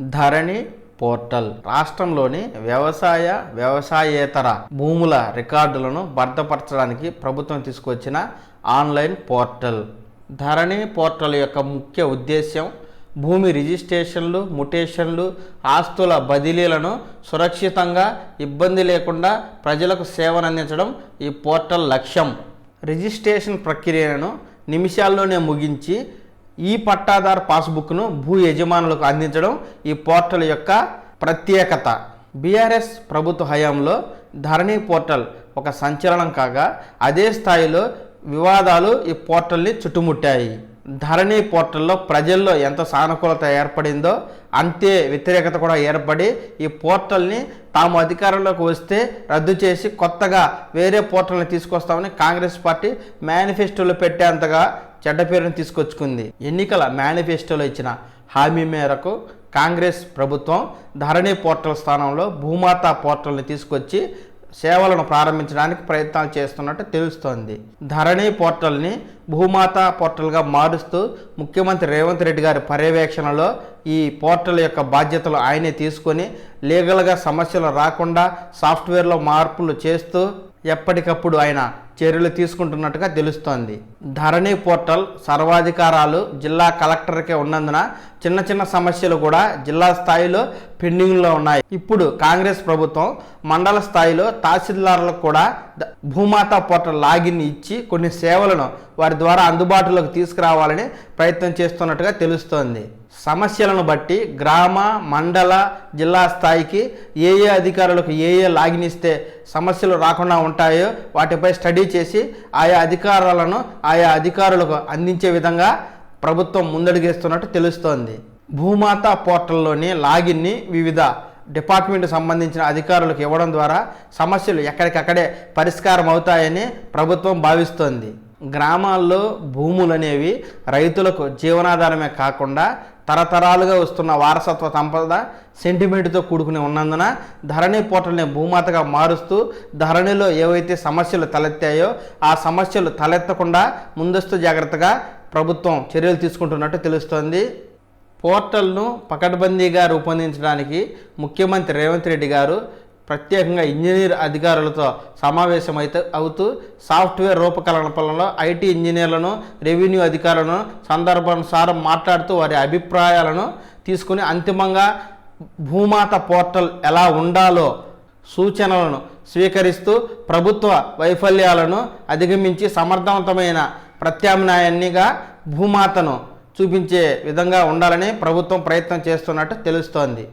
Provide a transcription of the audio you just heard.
ధరణి portal. రాష్ట్రంలోని వ్యవసాయ వ్యవసాయేతర భూముల రికార్డులను భద్రపరచడానికి ప్రభుత్వం తీసుకొచ్చిన ఆన్లైన్ పోర్టల్. ధరణి పోర్టల్ యొక్క ముఖ్య ఉద్దేశ్యం భూమి రిజిస్ట్రేషన్లు ముటేషన్లు ఆస్తుల బదిలీలను సురక్షితంగా ఇబ్బంది లేకుండా ప్రజలకు సేవనందించడం ఈ పోర్టల్ లక్ష్యం. రిజిస్ట్రేషన్ ప్రక్రియను నిమిషాల్లోనే ముగించి ఈ పట్టాదారు పాస్బుక్ను భూ యజమానులకు అందించడం ఈ పోర్టల్ యొక్క ప్రత్యేకత. బీఆర్ఎస్ ప్రభుత్వ హయాంలో ధరణి పోర్టల్ ఒక సంచలనం కాగా అదే స్థాయిలో వివాదాలు ఈ పోర్టల్ని చుట్టుముట్టాయి. ధరణి పోర్టల్లో ప్రజల్లో ఎంత సానుకూలత ఏర్పడిందో అంతే వ్యతిరేకత కూడా ఏర్పడి ఈ పోర్టల్ని తాము అధికారంలోకి వస్తే రద్దు చేసి కొత్తగా వేరే పోర్టల్ని తీసుకొస్తామని కాంగ్రెస్ పార్టీ మేనిఫెస్టోలో పెట్టేంతగా చెడ్డ పేరును తీసుకొచ్చుకుంది. ఎన్నికల మేనిఫెస్టోలో ఇచ్చిన హామీ మేరకు కాంగ్రెస్ ప్రభుత్వం ధరణి పోర్టల్ స్థానంలో భూమాత పోర్టల్ని తీసుకొచ్చి సేవలను ప్రారంభించడానికి ప్రయత్నాలు చేస్తున్నట్టు తెలుస్తోంది. ధరణి పోర్టల్ని భూమాత పోర్టల్గా మారుస్తూ ముఖ్యమంత్రి రేవంత్ రెడ్డి గారి పర్యవేక్షణలో ఈ పోర్టల్ యొక్క బాధ్యతలు ఆయనే తీసుకొని లీగల్గా సమస్యలు రాకుండా సాఫ్ట్వేర్లో మార్పులు చేస్తూ ఎప్పటికప్పుడు ఆయన చర్యలు తీసుకుంటున్నట్టుగా తెలుస్తోంది. ధరణి పోర్టల్ సర్వాధికారాలు జిల్లా కలెక్టర్కే ఉన్నందున చిన్న చిన్న సమస్యలు కూడా జిల్లా స్థాయిలో పెండింగ్లో ఉన్నాయి. ఇప్పుడు కాంగ్రెస్ ప్రభుత్వం మండల స్థాయిలో తహసీల్దారులకు కూడా భూమాతా భూమాత పోర్టల్ లాగిన్ ఇచ్చి కొన్ని సేవలను వారి ద్వారా అందుబాటులోకి తీసుకురావాలని ప్రయత్నం చేస్తున్నట్టుగా తెలుస్తోంది. సమస్యలను బట్టి గ్రామ మండల జిల్లా స్థాయికి ఏ ఏ అధికారులకు ఏ ఏ లాగిన్ ఇస్తే సమస్యలు రాకుండా ఉంటాయో వాటిపై స్టడీ చేసి ఆయా అధికారాలను ఆయా అధికారులకు అందించే విధంగా ప్రభుత్వం ముందడుగేస్తున్నట్టు తెలుస్తోంది. భూమాత పోర్టల్లోని లాగిన్ని వివిధ డిపార్ట్మెంట్ సంబంధించిన అధికారులకు ఇవ్వడం ద్వారా సమస్యలు ఎక్కడికక్కడే పరిష్కారం అవుతాయని ప్రభుత్వం భావిస్తోంది. గ్రామాల్లో భూములు అనేవి రైతులకు జీవనాధారమే కాకుండా తరతరాలుగా వస్తున్న వారసత్వ సంపద సెంటిమెంట్తో కూడుకుని ఉన్నందున ధరణి పోర్టల్ని భూమాతగా మారుస్తూ ధరణిలో ఏవైతే సమస్యలు తలెత్తాయో ఆ సమస్యలు తలెత్తకుండా ముందస్తు జాగ్రత్తగా ప్రభుత్వం చర్యలు తీసుకుంటున్నట్టు తెలుస్తోంది. పోర్టల్ను పకడ్బందీగా రూపొందించడానికి ముఖ్యమంత్రి రేవంత్ రెడ్డి గారు ప్రత్యేకంగా ఇంజనీర్ అధికారులతో సమావేశమైతే అవుతూ సాఫ్ట్వేర్ రూపకల్పనలో ఐటీ ఇంజనీర్లను రెవెన్యూ అధికారులను సందర్భానుసారం మాట్లాడుతూ వారి అభిప్రాయాలను తీసుకుని అంతిమంగా భూమాత పోర్టల్ ఎలా ఉండాలో సూచనలను స్వీకరిస్తూ ప్రభుత్వ వైఫల్యాలను అధిగమించి సమర్థవంతమైన ప్రత్యామ్నాయాన్నిగా భూమాతను చూపించే విధంగా ఉండాలని ప్రభుత్వం ప్రయత్నం చేస్తున్నట్టు తెలుస్తోంది.